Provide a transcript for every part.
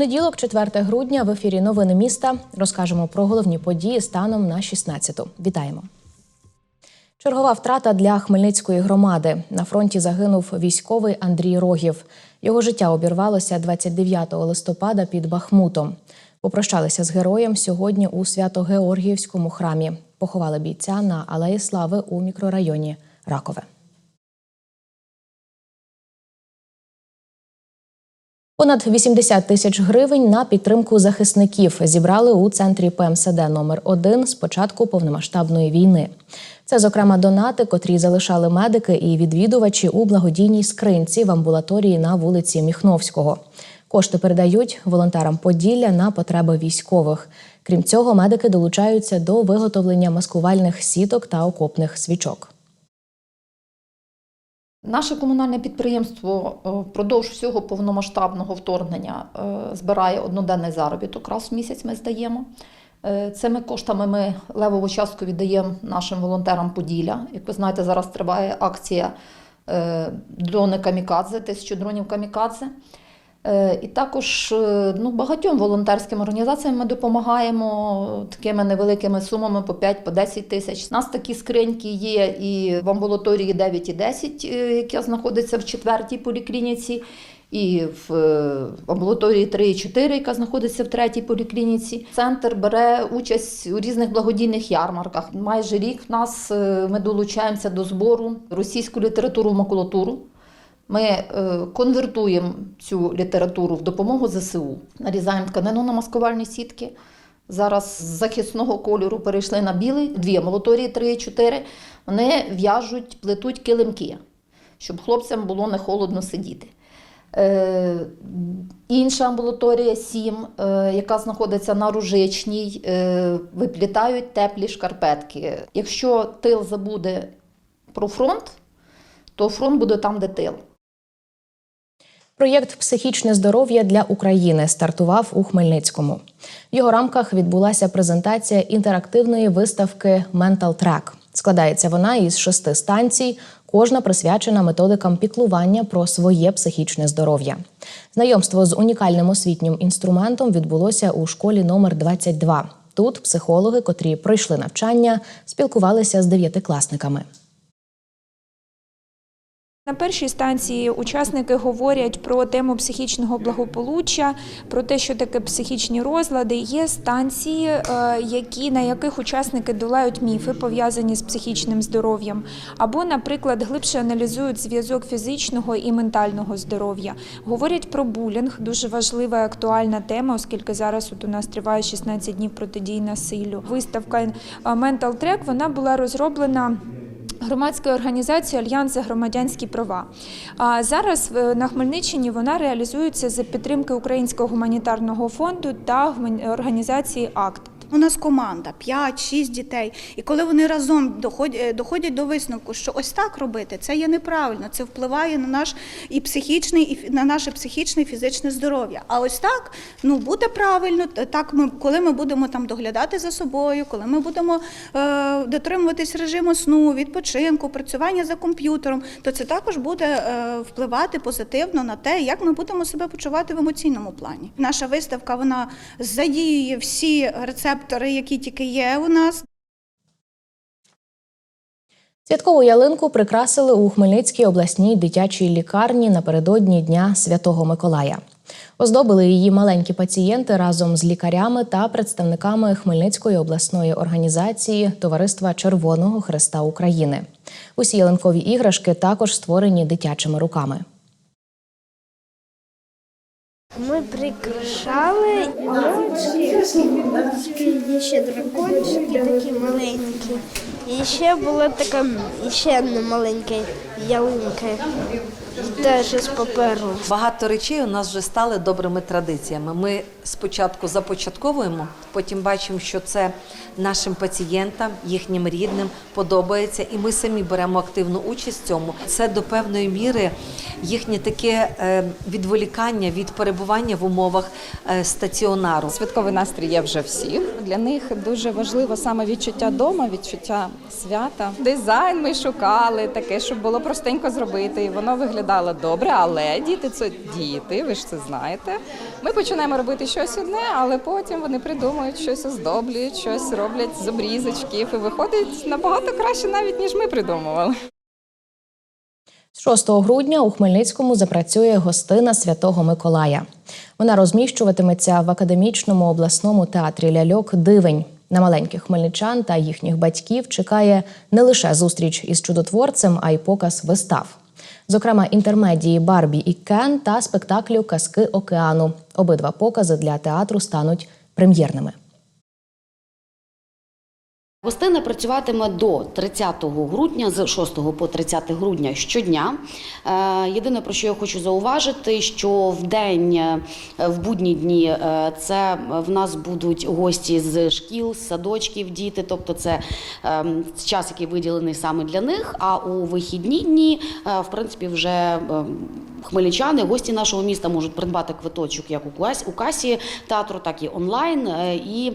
Понеділок, 4 грудня, в ефірі Новини міста розкажемо про головні події станом на 16-ту. Вітаємо. Чергова втрата для Хмельницької громади. На фронті загинув військовий Андрій Рогів. Його життя обірвалося 29 листопада під Бахмутом. Попрощалися з героєм сьогодні у Свято-Георгіївському храмі. Поховали бійця на Алеї Слави у мікрорайоні Ракове. Понад 80 тисяч гривень на підтримку захисників зібрали у центрі ПМСД номер 1 з початку повномасштабної війни. Це, зокрема, донати, котрі залишали медики і відвідувачі у благодійній скринці в амбулаторії на вулиці Міхновського. Кошти передають волонтерам Поділля на потреби військових. Крім цього, медики долучаються до виготовлення маскувальних сіток та окопних свічок. Наше комунальне підприємство е, впродовж всього повномасштабного вторгнення е, збирає одноденний заробіток. Раз в місяць ми здаємо. Е, Цими коштами ми левову частку віддаємо нашим волонтерам Поділля. Як ви знаєте, зараз триває акція е, дрони Камікадзе, тисячу дронів Камікадзе. Е, І також е, ну, багатьом волонтерським організаціям ми допомагаємо такими невеликими сумами по 5 по 10 тисяч. У нас такі скриньки є і в амбулаторії 9 і 10, е, яка знаходиться в четвертій поліклініці, і в амбулаторії 3 і 4, яка знаходиться в третій поліклініці. Центр бере участь у різних благодійних ярмарках. Майже рік в нас ми долучаємося до збору російську літературу в макулатуру. Ми е, конвертуємо цю літературу в допомогу ЗСУ, нарізаємо тканину на маскувальні сітки. Зараз з захисного кольору перейшли на білий, дві 3 і 4. Вони в'яжуть, плетуть килимки, щоб хлопцям було не холодно сидіти. Е, інша амбулаторія 7, е, яка знаходиться на Ружичній, е, виплітають теплі шкарпетки. Якщо тил забуде про фронт, то фронт буде там, де тил. Проєкт Психічне здоров'я для України стартував у Хмельницькому. В його рамках відбулася презентація інтерактивної виставки Mental Track. Складається вона із шести станцій, кожна присвячена методикам піклування про своє психічне здоров'я. Знайомство з унікальним освітнім інструментом відбулося у школі номер 22. Тут психологи, котрі пройшли навчання, спілкувалися з дев'ятикласниками. На першій станції учасники говорять про тему психічного благополуччя, про те, що таке психічні розлади. Є станції, е, які, на яких учасники долають міфи, пов'язані з психічним здоров'ям, або, наприклад, глибше аналізують зв'язок фізичного і ментального здоров'я. Говорять про булінг, дуже важлива і актуальна тема, оскільки зараз от у нас триває 16 днів протидії насиллю. Виставка Mental Track, вона була розроблена. Громадської організації Альянс за громадянські права. А зараз е, на Хмельниччині вона реалізується за підтримки Українського гуманітарного фонду та організації АКТ. У нас команда 5-6 дітей, і коли вони разом доходять, доходять до висновку, що ось так робити, це є неправильно. Це впливає на наш і психічний, і на наше психічне і фізичне здоров'я. А ось так ну буде правильно. Так ми коли ми будемо там доглядати за собою, коли ми будемо е, дотримуватись режиму сну, відпочинку, працювання за комп'ютером, то це також буде е, впливати позитивно на те, як ми будемо себе почувати в емоційному плані. Наша виставка вона задіює всі рецептори, які тільки є у нас. Святкову ялинку прикрасили у Хмельницькій обласній дитячій лікарні напередодні Дня Святого Миколая. Оздобили її маленькі пацієнти разом з лікарями та представниками Хмельницької обласної організації Товариства Червоного Хреста України. Усі ялинкові іграшки також створені дитячими руками. Ми прикрашали ще дракончики такі маленькі. І ще була така ще одна маленька ялинка. Теж з паперу. Багато речей у нас вже стали добрими традиціями. Ми спочатку започатковуємо, потім бачимо, що це нашим пацієнтам, їхнім рідним подобається, і ми самі беремо активну участь в цьому. Це до певної міри їхнє таке е, відволікання від перебування в умовах е, стаціонару. Святковий настрій є вже всіх. Для них дуже важливо саме відчуття дома, відчуття свята. Дизайн ми шукали таке, щоб було простенько зробити, і воно виглядало добре. Але діти це діти, ви ж це знаєте. Ми починаємо робити щось одне, але потім вони придумують щось оздоблюють, щось роблять з обрізочків, і виходить набагато краще, навіть ніж ми придумували. З 6 грудня у Хмельницькому запрацює гостина Святого Миколая. Вона розміщуватиметься в академічному обласному театрі ляльок Дивень. На маленьких хмельничан та їхніх батьків чекає не лише зустріч із чудотворцем, а й показ вистав. Зокрема, інтермедії Барбі і Кен та спектаклю Казки океану. Обидва покази для театру стануть прем'єрними. Гостина працюватиме до 30 грудня, з 6 по 30 грудня щодня. Е, Єдине, про що я хочу зауважити, що в день, е, в будні дні, е, це в нас будуть гості з шкіл, з садочків, діти, тобто це ем, час, який виділений саме для них. А у вихідні дні, в принципі, вже ем, хмельничани, гості нашого міста можуть придбати квиточок як у касі, театру, так і онлайн, і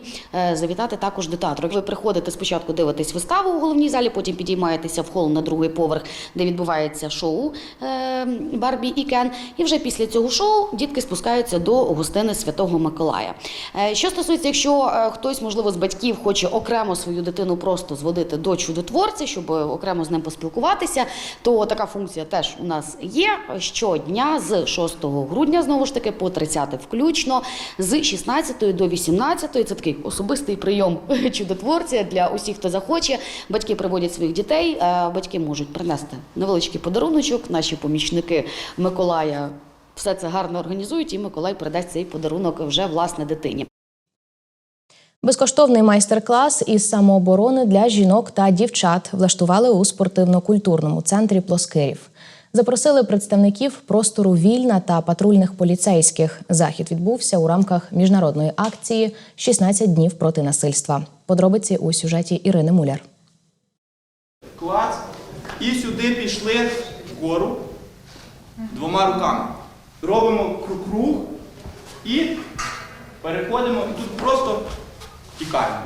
завітати також до театру. Ви приходите спочатку дивитесь виставу у головній залі, потім підіймаєтеся в хол на другий поверх, де відбувається шоу е, Барбі і Кен. І вже після цього шоу дітки спускаються до гостини Святого Миколая. Е, Що стосується, якщо е, хтось, можливо, з батьків хоче окремо свою дитину просто зводити до чудотворця, щоб окремо з ним поспілкуватися, то така функція теж у нас є щодня з 6 грудня, знову ж таки, по 30 включно, з 16 до 18. Це такий особистий прийом чудотворця для усіх, хто захоче. Батьки приводять своїх дітей, а батьки можуть принести невеличкий подаруночок. Наші помічники Миколая все це гарно організують, і Миколай передасть цей подарунок вже власне дитині. Безкоштовний майстер-клас із самооборони для жінок та дівчат влаштували у спортивно-культурному центрі Плоскирів. Запросили представників простору вільна та патрульних поліцейських. Захід відбувся у рамках міжнародної акції «16 днів проти насильства. Подробиці у сюжеті Ірини Муляр. клац, і сюди пішли вгору двома руками. Робимо кру- круг і переходимо, тут просто тікаємо.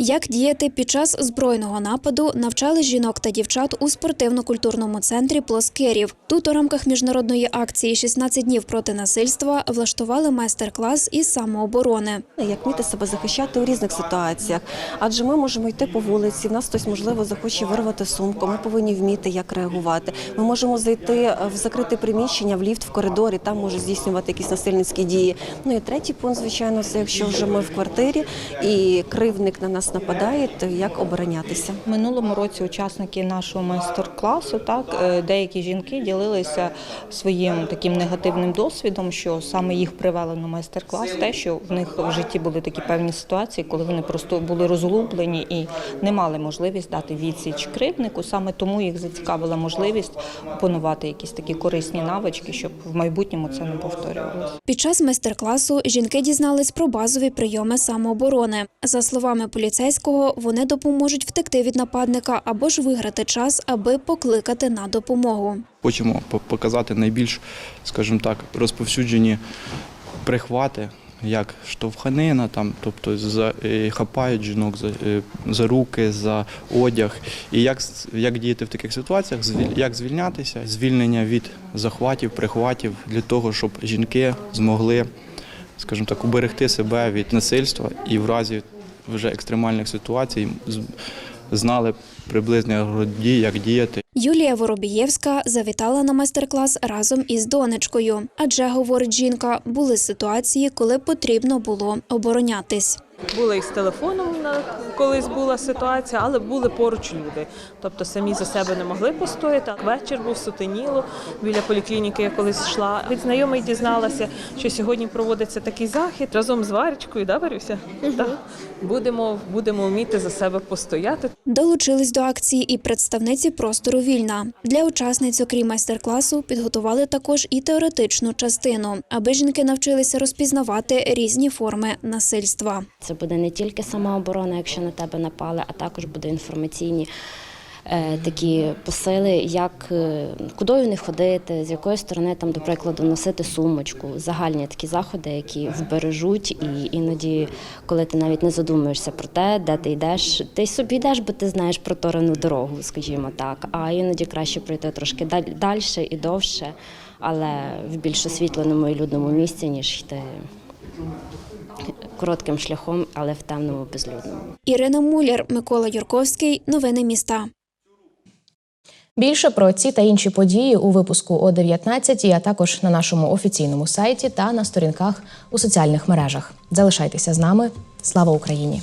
Як діяти під час збройного нападу навчали жінок та дівчат у спортивно-культурному центрі Плоскирів. Тут у рамках міжнародної акції «16 днів проти насильства влаштували майстер-клас із самооборони. Як вміти себе захищати у різних ситуаціях, адже ми можемо йти по вулиці. В нас хтось можливо захоче вирвати сумку. Ми повинні вміти, як реагувати. Ми можемо зайти в закрите приміщення, в ліфт, в коридорі, там можуть здійснювати якісь насильницькі дії. Ну і третій пункт, звичайно, це якщо вже ми в квартирі і кривник на нас нападає, то як оборонятися. Минулому році учасники нашого майстер-класу, так е, деякі жінки ділилися своїм таким негативним досвідом, що саме їх привело на майстер-клас, те, що в них в житті були такі певні ситуації, коли вони просто були розлублені і не мали можливість дати відсіч кривднику. Саме тому їх зацікавила можливість опанувати якісь такі корисні навички, щоб в майбутньому це не повторювалося. Під час майстер-класу жінки дізнались про базові прийоми самооборони. За словами поліцейського, вони допоможуть втекти від нападника або ж виграти час, аби покликати на допомогу. Хочемо показати найбільш, скажімо так, розповсюджені прихвати, як штовханина, там, тобто за, е, хапають жінок за, е, за руки, за одяг. І як, як діяти в таких ситуаціях, як звільнятися, звільнення від захватів, прихватів для того, щоб жінки змогли, скажімо так, уберегти себе від насильства і в разі вже екстремальних ситуацій знали приблизно як діяти. Юлія Воробієвська завітала на майстер-клас разом із донечкою. Адже, говорить жінка, були ситуації, коли потрібно було оборонятись. Була і з телефоном колись була ситуація, але були поруч люди. Тобто самі за себе не могли постояти. Вечір був сутеніло біля поліклініки. Я колись йшла. Від знайомих дізналася, що сьогодні проводиться такий захід разом з Варечкою, да, Варюся? Так. Будемо, будемо вміти за себе постояти. Долучились до акції і представниці простору вільна. Для учасниць, окрім майстер-класу, підготували також і теоретичну частину, аби жінки навчилися розпізнавати різні форми насильства. Це буде не тільки самооборона, якщо на тебе напали, а також буде інформаційні е, такі посили, як е, кудою не ходити, з якої сторони там, до прикладу, носити сумочку, загальні такі заходи, які вбережуть, і іноді, коли ти навіть не задумуєшся про те, де ти йдеш, ти собі йдеш, бо ти знаєш проторену дорогу, скажімо так. А іноді краще пройти трошки далі і довше, але в більш освітленому і людному місці, ніж йти коротким шляхом, але в темному безлюдному. Ірина Муляр, Микола Юрковський. Новини міста. Більше про ці та інші події у випуску о 19, а також на нашому офіційному сайті та на сторінках у соціальних мережах. Залишайтеся з нами. Слава Україні!